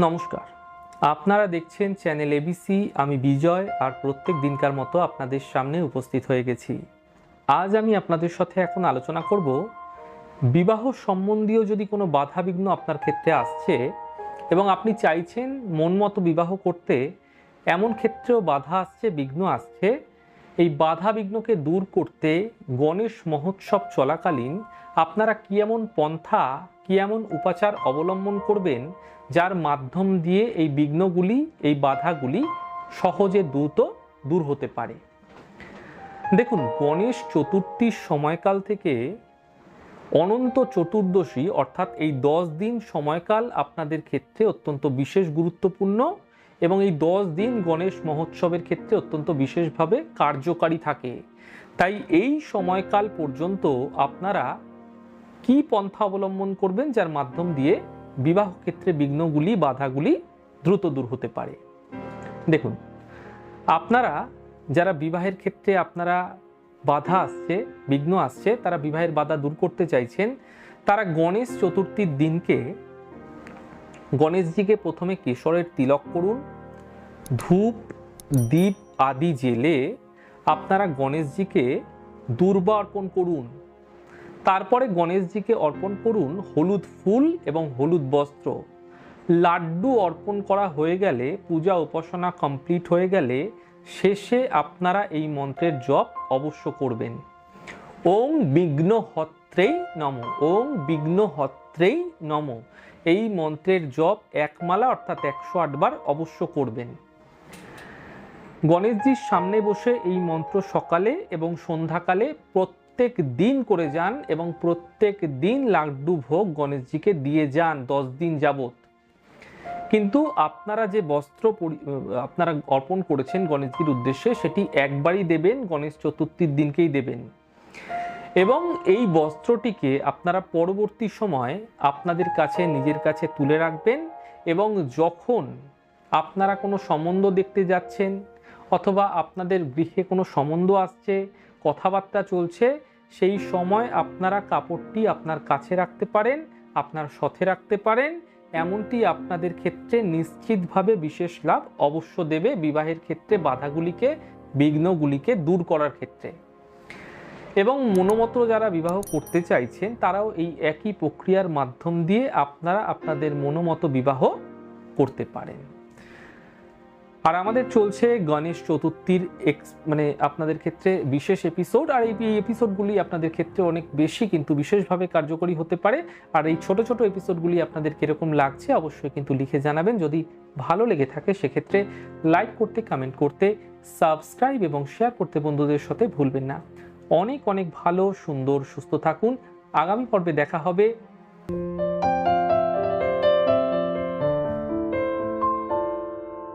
নমস্কার। আপনারা দেখছেন চ্যানেল এবিসি আমি বিজয়, আর প্রত্যেক দিনকার মতো আপনাদের সামনে উপস্থিত হয়ে গেছি। আজ আমি আপনাদের সাথে এখন আলোচনা করব, বিবাহ সম্বন্ধীয় যদি কোনো বাধা বিঘ্ন আপনার ক্ষেত্রে আসছে, এবং আপনি চাইছেন মন মতো বিবাহ করতে, এমন ক্ষেত্রেও বাধা আসছে, বিঘ্ন আসছে, এই বাধা বিঘ্নকে দূর করতে গণেশ মহোৎসব চলাকালীন আপনারা কি এমন পন্থা কি এমন উপাচার অবলম্বন করবেন যার মাধ্যম দিয়ে এই বিঘ্নগুলি, এই বাধাগুলি সহজে দ্রুত দূর হতে পারে? দেখুন, গণেশ চতুর্থীর সময়কাল থেকে অনন্ত চতুর্দশী, অর্থাৎ এই দশ দিন সময়কাল আপনাদের ক্ষেত্রে অত্যন্ত বিশেষ গুরুত্বপূর্ণ এবং এই দশ দিন গণেশ মহোৎসবের ক্ষেত্রে অত্যন্ত বিশেষভাবে কার্যকারী থাকে। তাই এই সময়কাল পর্যন্ত আপনারা কি পন্থা অবলম্বন করবেন যার মাধ্যম দিয়ে বিবাহ ক্ষেত্রে বিঘ্নগুলি, বাধাগুলি দ্রুত দূর হতে পারে? দেখুন, আপনারা যারা বিবাহের ক্ষেত্রে আপনারা বাধা আসছে, বিঘ্ন আসছে, তারা বিবাহের বাধা দূর করতে চাইছেন, তারা গণেশ চতুর্থীর দিনকে গণেশজিকে প্রথমে কেশরের তিলক করুন, ধূপ, দীপ আদি জেলে আপনারা গণেশজিকে দুর্বা অর্পণ করুন। তারপরে গণেশজিকে অর্পণ করুন হলুদ ফুল এবং হলুদ বস্ত্র। লাড্ডু অর্পণ করা হয়ে গেলে, পূজা উপাসনা কমপ্লিট হয়ে গেলে, শেষে আপনারা এই মন্ত্রের জপ অবশ্য করবেন। ওং বিঘ্ন হত্রেই নম, ওং বিঘ্ন হত্রেই নম। এই মন্ত্রের জপ একমালা অর্থাৎ একশো আটবার অবশ্য করবেন। গণেশজির সামনে বসে এই মন্ত্র সকালে এবং সন্ধ্যাকালে প্রত্যেক দিন করে যান এবং প্রত্যেক দিন লাড্ডু ভোগ গণেশজিকে দিয়ে যান দশ দিন যাবত কিন্তু আপনারা যে বস্ত্র আপনারা অর্পণ করেছেন গণেশজির উদ্দেশ্যে, সেটি একবারই দেবেন, গণেশ চতুর্থীর দিনকেই দেবেন। এবং এই বস্ত্রটিকে আপনারা পরবর্তী সময় আপনাদের কাছে, নিজের কাছে তুলে রাখবেন এবং যখন আপনারা কোনো সম্বন্ধ দেখতে যাচ্ছেন অথবা আপনাদের গৃহে কোনো সম্বন্ধ আসছে, কথাবার্তা চলছে সেই সময় আপনারা কাপড়টি আপনার কাছে রাখতে পারেন, আপনার সাথে রাখতে পারেন। এমনটি আপনাদের ক্ষেত্রে নিশ্চিতভাবে বিশেষ লাভ অবশ্য দেবে বিবাহের ক্ষেত্রে বাধাগুলিকে, বিঘ্নগুলিকে দূর করার ক্ষেত্রে। এবং মনোমত যারা বিবাহ করতে চাইছেন, তারাও এই একই প্রক্রিয়ার মাধ্যম দিয়ে আপনারা আপনাদের মনোমত বিবাহ করতে পারেন। আর আমাদের চলছে গণেশ চতুর্থীর এক্স মানে আপনাদের ক্ষেত্রে বিশেষ এপিসোড আর এই এপিসোডগুলি আপনাদের ক্ষেত্রে অনেক বেশি কিন্তু বিশেষভাবে কার্যকরী হতে পারে। আর এই ছোট ছোট এপিসোডগুলি আপনাদের কীরকম লাগছে অবশ্যই কিন্তু লিখে জানাবেন। যদি ভালো লেগে থাকে, সেক্ষেত্রে লাইক করতে কমেন্ট করতে সাবস্ক্রাইব এবং শেয়ার করতে বন্ধুদের সাথে ভুলবেন না। অনেক অনেক ভালো, সুন্দর, সুস্থ থাকুন। আগামী পর্বে দেখা হবে।